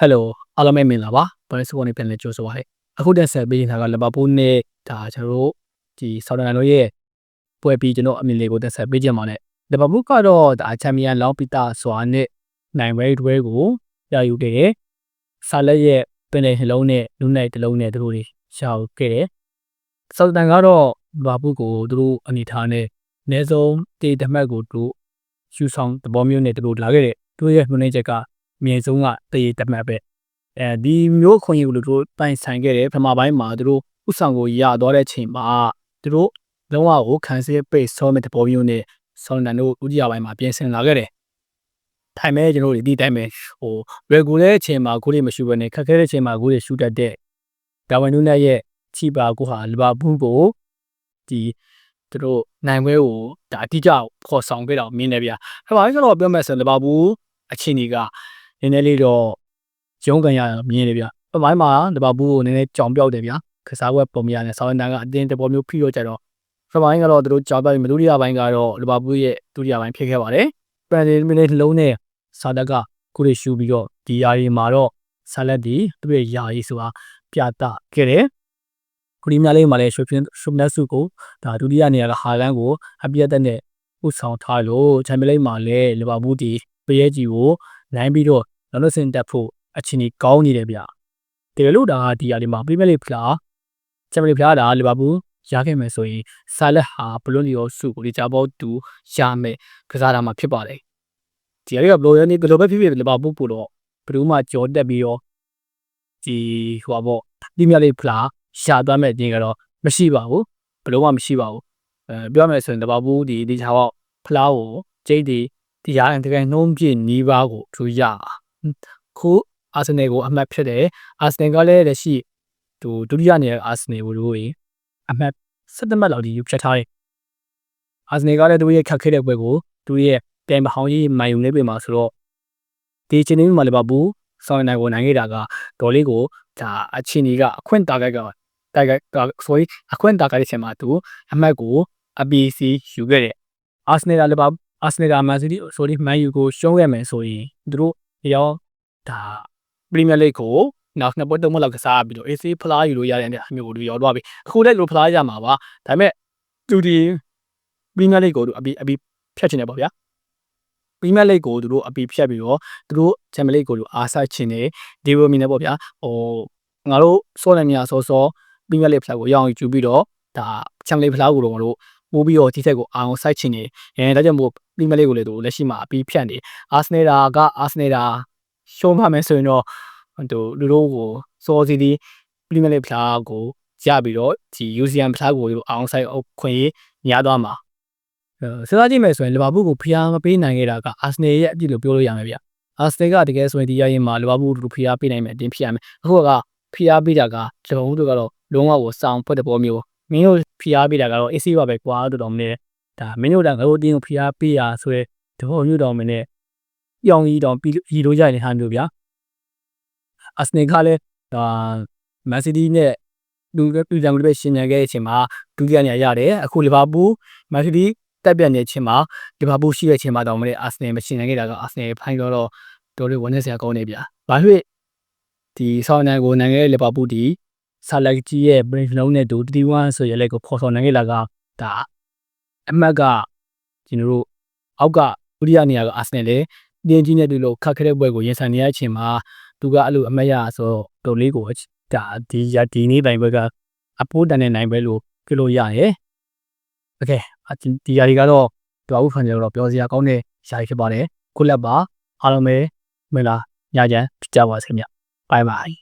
ဟယ်လိုအားလုံးပဲမင်္ဂလာပါဘာလို့စကောနေပြန်လဲကြိုဆိုပါရစေအခုတက်ဆက်ပေးနေတာကလီဗာပူးနဲ့ဒါကျွန်တော်တို့ဒီဆော်ဒန်တို့ရဲ့ပွဲပြီးကျွန်တော်အမြင်လေးကိုတက်ဆက်ပေးကြပါနဲ့လီဗာပူးကတော့ဒါချန်ပီယံလောင်းပီတာစွာနဲ့နိုင်ဝဲတွဲကိုရယူခဲ့တယ်ဆာလက်ရဲ့ပင်လေနှလုံးနဲ့လူနိုင်တစ်လုံးနဲ့သူတို့တွေရှာခဲ့တယ်ဆော်ဒန်ကတော့လီဗာပူးကိုသူတို့အနေထားနဲ့အနည်းဆုံးတေတမတ်ကိုသူတို့ယူဆောင်သဘောမျိုးနဲ့သူတို့လာခဲ့တယ်သူတို့ရဲ့နှုတ်နေချက်ကအ မြင့်ဆုံးကတရေတမတ်ပဲအဲဒီမျိုးခွင့်ရကိုတို့တိုင်ဆိုင်ခဲ့တယ်ပထမပိုင်းမှာသူတို့ဥဆောင်ကိုရသွားတဲ့ချိန်မှာသူတို့လုံးဝကိုခံစစ်ပိတ်ဆောမဲ့တဘောမျိုးနဲ့ဆော်လန်တို့ဥတီယာပိုင်းမှာပြင်ဆင်လာခဲ့တယ်ထိုင်မဲ့ကျွန်တော်တို့ဒီတိုင်းပဲဟိုရွယ်ကူတဲ့အချိန်မှာကိုလေးမရှိဘဲနဲ့ခက်ခဲတဲ့အချိန်မှာကိုလေးရှူတတ်တဲ့ဒါဝင်နူးနဲ့ရဲ့ချီပါကိုဟာလီဗာပူးကိုဒီသူတို့နိုင်ပွဲကိုဒါအတိအကျခေါ်ဆောင်ခဲ့တော့မြင်တယ်ဗျာ။ဒါပါလဲဆိုတော့ပြောမယ်ဆိုရင်လီဗာပူးအချိန်ကြီးက နည်းနည်းလေးတော့ရုံးကန်ရမြင်တယ်ဗျ။အပိုင်းမှာလီဗာပူးကိုနည်းနည်းကြောင်ပြောက်တယ်ဗျာ။ကစားပွဲပုံမြင်ရတယ်ဆောင်းတန်ကအတင်းတပေါ်မျိုးဖိရောကြတော့ပထမပိုင်းကတော့သူတို့ကြောင်ပြောက်ပြီးမဒုတိယပိုင်းကတော့လီဗာပူးရဲ့ဒုတိယပိုင်းဖြစ်ခဲ့ပါတယ်။ပန်တယ်မီနစ်လုံးနဲ့ဆာလက်ကကိုရီရှူပြီးတော့ဒီယာရီမှာတော့ဆာလက်ဒီသူ့ရဲ့ယာရီဆိုတာပြတာခဲ့တယ်။ခရီးများလေးမှာလည်းရှုပ်ပြင်းရှုပ်နက်စုကိုဒါဒုတိယနေရာကဟာလန်ကိုအပြည့်အသက်နဲ့ဥဆောင်ထားလို့ချန်ပီယံလိမှာလည်းလီဗာပူးဒီပရဲကြီးကို နိုင်ပြီးတော့နောက်လို့စင်တက်ဖို့အချိန်ကြီးကောင်းနေတယ်ဗျ။တကယ်လို့ဒါဒီယာဒီမှာပရီးမီယာလိဖလားချန်ပီယံလိဖလားဒါလီဗာပူးရခဲ့မယ်ဆိုရင်ဆာလက်ဟာဘလွန်လီယောစုကိုဒီချာဘောတူရမယ်ကစားတာမှာဖြစ်ပါတယ်။ဒီယာရီကဘလိုရနေဘလိုပဲဖြစ်ဖြစ်လီဗာပူးပို့တော့ဘယ်သူမှကြော်တက်ပြီးတော့ဒီဟိုပါပေါ့ပရီးမီယာလိဖလားရှာသွားမဲ့အပြင်ကတော့မရှိပါဘူးဘယ်လိုမှမရှိပါဘူးအဲပြောမယ်ဆိုရင်လီဗာပူးဒီဒီချာဘောဖလားကိုဂျိတ်ဒီ ဒီယာတကယ်နှုံးပြနီးပါးကိုသူရခုအာဆင်နယ်ကိုအမှတ်ဖြစ်တယ်အာဆင်နယ်ကလည်းလက်ရှိသူဒုတိယနေအာဆင်နယ်ကိုတို့အမှတ်17မှတ်လောက်ဒီယူဖြတ်ထားတယ်အာဆင်နယ်ကလည်းသူရဲ့ခက်ခဲတဲ့ပွဲကိုသူရဲ့ပြိုင်မဟောင်းကြီးမိုင်ယူနေပြီမှာဆိုတော့ဒီချင်းနေမှာလည်းပါဘူးဆောင်းနိုင်ကိုနိုင်ခဲ့တာကဒေါ်လေးကိုဒါအချင်းကြီးကအခွင့်တာကက်ကတိုက်က sorry အခွင့်တာကတဲ့ချိန်မှာသူအမှတ်ကို APC ယူခဲ့တယ်အာဆင်နယ်လည်းပါ အာဆင်နယ်ကမန်စီးတီးဆိုဒီမန်ယူကိုရှုံးခဲ့မယ်ဆိုရင်သူတို့ရောဒါပရီးမီယာလိဂ်ကိုနောက်နှစ်ပွဲသုံးပွဲလောက်ကစားပြီးတော့ AC ဖလားယူလို့ရတဲ့အမျိုးကိုသူရောက်သွားပြီအခုလည်းလိုဖလားရမှာပါဒါပေမဲ့သူဒီပရီးမီယာလိဂ်ကိုသူအပီအပီဖြတ်ချင်တယ်ပေါ့ဗျာပရီးမီယာလိဂ်ကိုသူတို့အပီဖြတ်ပြီးတော့သူတို့ချန်ပီယံလိဂ်ကိုသူအားဆိုင်ချင်တယ်ဒီဝမီနဲ့ပေါ့ဗျာဟိုငါတို့စောလန်မြာစောစောပရီးမီယာလိဂ်ဖလားကိုရအောင်ယူပြီးတော့ဒါချန်ပီယံလိဂ်ဖလားကိုတော့ငါတို့ ပို့ပြီးတော့ဒီထက်ကိုအောင်စိုက်ချင်နေအဲဒါကြောင့်မို့ပရီးမီယာလိဂ်ကိုလည်းသူလက်ရှိမှာအပီဖြတ်နေအာဆနယ်ဒါကအာဆနယ်ဒါရှုံးမှမယ်ဆိုရင်တော့သူလူတို့ကိုစောစီဒီပရီးမီယာလိဂ်ဖလားကိုရပြီးတော့ဒီ UCM ဖလားကိုအောင်ဆိုင်အခွင့်ရေးညသွားမှာအဲစဉ်းစားကြည့်မယ်ဆိုရင်လီဗာပူးကိုဖျားမပေးနိုင်ခဲ့တာကအာဆနယ်ရဲ့အပြစ်လို့ပြောလို့ရမယ်ဗျအာဆနယ်ကတကယ်ဆိုရင်ဒီရရင်မှာလီဗာပူးတို့ဖျားပေးနိုင်မယ်အတင်းဖြစ်ရမယ်အခုကဖျားပေးတာကလီဗာပူးတို့ကတော့လုံးဝကိုစောင်းဖွက်တဲ့ပေါ်မျိုးမင်းတို့ ဖျားပေးတာကတော့ AC ပါပဲကွာတော်တော်မနေဒါမင်းတို့ကငါတို့အတင်းကိုဖျားပေးရဆိုရဲတဘောမျိုးတော်မင်းနဲ့ပြောင်းကြီးတောင်ပြီးရီလို့ရတဲ့ဟာမျိုးဗျာအာဆနယ်ကလည်းဒါမန်စီးတီးနဲ့လူလူတံကိုပဲရှင်ညာခဲ့တဲ့အချိန်မှာဒုတိယနေရာရတယ်အခုလီဗာပူးမန်စီးတီးတက်ပြတ်နေတဲ့အချိန်မှာလီဗာပူးရှိတဲ့အချိန်မှာတောင်မလဲအာဆနယ်မရှင်ညာခဲ့တာကအာဆနယ်ဖိုင်တော့တော်တော်ဝန်းနေစရာကောင်းနေဗျာဘာဖြစ်ဒီဆောင်းနိုင်ကိုနိုင်ခဲ့လီဗာပူးဒီ ဆာလက်ကြီးရဲ့ brain loan နဲ့တူ31ဆိုရလက်ကိုဖော်ဆောင်နိုင်ခဲ့လာကဒါအမှတ်ကကျွန်တော်တို့အောက်ကဒုတိယနေရာကအာဆနယ်လေတင်းကြီးနဲ့တူလို့ခတ်ခဲတဲ့ပွဲကိုရင်ဆိုင်နေရတဲ့အချိန်မှာသူကအဲ့လိုအမတ်ရဆိုတော့လေးကိုဒါဒီရဒီနေ့တိုင်ဘက်ကအပိုးတန်တဲ့နိုင်ပဲလို့ပြလို့ရရဲ့โอเคဒီຢာတွေကတော့တွားဦးဖန်ကျတော့ပြောစရာကောင်းတဲ့ຢာတွေဖြစ်ပါတယ်ခုလက်ပါအားလုံးပဲမင်္ဂလာညချမ်းဖြစ်ကြပါစေခင်ဗျဘိုင်ဘိုင်